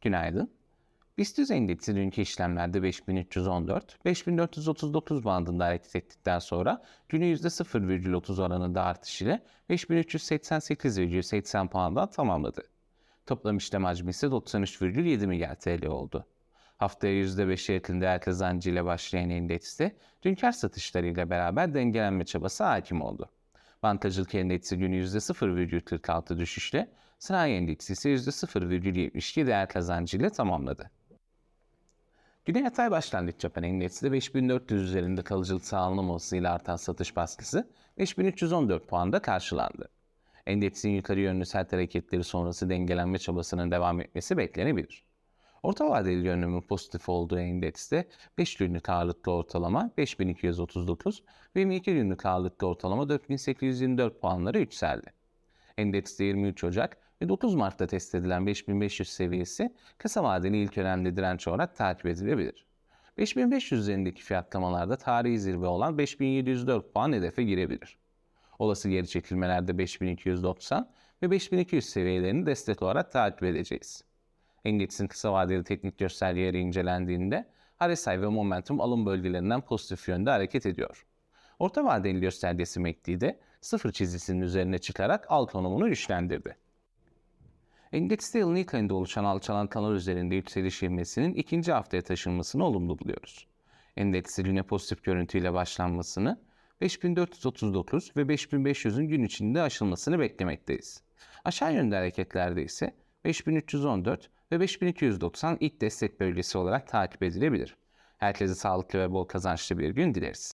Günaydın. BIST endeksi dünkü işlemlerde 5314, 5439 bandında hareket ettikten sonra günü %0,30 oranında artış ile 5388,80 puandan tamamladı. Toplam işlem hacmi ise 93,7 milyar TL oldu. Haftaya %5'e yakın değer kazancı ile başlayan endekste dün kar satışlarıyla beraber dengelenme çabası hakim oldu. Bankacılık endeksi günü %0,46 düşüşle, sanayi endeksi ise %0,72 değer kazancı ile tamamladı. Güne yatay başlangıç yapan endeksi de 5400 üzerinde kalıcılık sağlanamamasıyla artan satış baskısı 5314 puanda karşılandı. Endeksin yukarı yönlü sert hareketleri sonrası dengelenme çabasının devam etmesi beklenebilir. Orta vadeli yönlümün pozitif olduğu endekste 5 günlük ağırlıklı ortalama 5239 ve 22 günlük ağırlıklı ortalama 4824 puanlara yükseldi. Endekste 23 Ocak ve 9 Mart'ta test edilen 5500 seviyesi kısa vadeli ilk önemli direnç olarak takip edilebilir. 5500 üzerindeki fiyatlamalarda tarihi zirve olan 5704 puan hedefe girebilir. Olası geri çekilmelerde 5290 ve 5200 seviyelerini destek olarak takip edeceğiz. Endeksin kısa vadeli teknik göstergeleri incelendiğinde RSI ve momentum alım bölgelerinden pozitif yönde hareket ediyor. Orta vadeli göstergesi MACD de sıfır çizgisinin üzerine çıkarak alt konumunu güçlendirdi. Endekste yılın ilk ayında oluşan alçalan kanal üzerinde yükseliş ivmesinin ikinci haftaya taşınmasını olumlu buluyoruz. Endeksin güne pozitif görüntüyle başlanmasını 5439 ve 5500'ün gün içinde aşılmasını beklemekteyiz. Aşağı yönde hareketlerde ise 5314 ve 5290 ilk destek bölgesi olarak takip edilebilir. Herkese sağlıklı ve bol kazançlı bir gün dileriz.